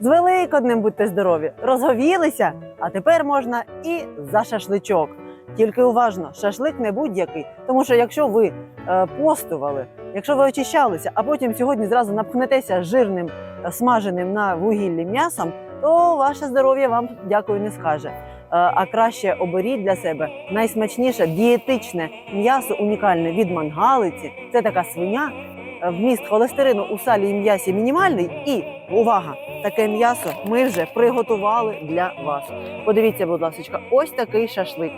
З Великоднем будьте здорові! Розговілися, а тепер можна і за шашличок. Тільки уважно, шашлик не будь-який, тому що якщо ви е, постували, якщо ви очищалися, а потім сьогодні зразу напхнетеся жирним е, смаженим на вугіллі м'ясом, то ваше здоров'я вам дякую не скаже. Е, А краще оберіть для себе найсмачніше дієтичне м'ясо, унікальне від мангалиці. Це така свиня. Вміст холестерину у салі і м'ясі мінімальний. І увага! Таке м'ясо ми вже приготували для вас. Подивіться, будь ласка, ось такий шашлик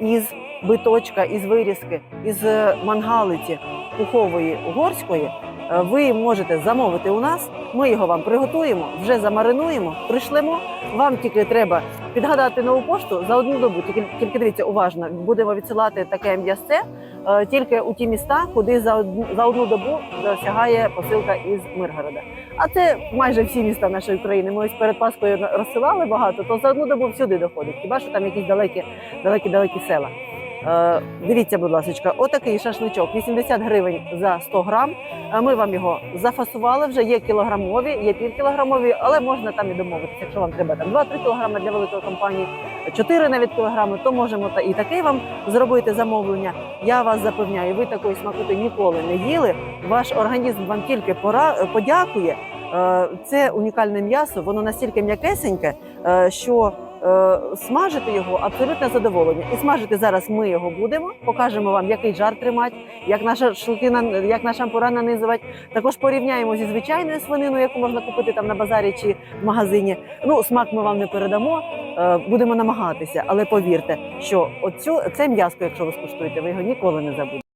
із биточка, із вирізки, із е, мангалиці пухової угорської. Е, Ви можете замовити у нас. Ми його вам приготуємо, вже замаринуємо, пришлемо. Вам тільки треба підгадати нову пошту за одну добу. Тільки, тільки дивіться уважно, будемо відсилати таке м'ясце е, тільки у ті міста, куди за одну за одну добу досягає посилка із Миргорода. А це майже всі міста нашої країни. Ми ось перед Паскою розсилали багато, то за одну добу всюди доходить. Хіба що там якісь далекі, далекі, далекі села. Е, дивіться, будь ласка, отакий шашличок 80 гривень за 100 грам. Е, Ми вам його зафасували. Вже є кілограмові, є півкілограмові, але можна там і домовитися. Якщо вам треба там 2-3 кілограми для великої компанії, 4 навіть кілограми, то можемо та і такий вам зробити замовлення. Я вас запевняю, ви такої смакоти ніколи не їли. Ваш організм вам тільки пора подякує. Е, Це унікальне м'ясо, воно настільки м'якесеньке, е, що е, смажити його абсолютне задоволення. І смажити зараз ми його будемо. Покажемо вам, який жар тримати, як наша шлукина, як наша шампура нанизувати. Також порівняємо зі звичайною свининою, яку можна купити там на базарі чи в магазині. Ну, смак ми вам не передамо, е, будемо намагатися, але повірте, що оцю це м'яско, якщо ви скуштуєте, ви його ніколи не забудете.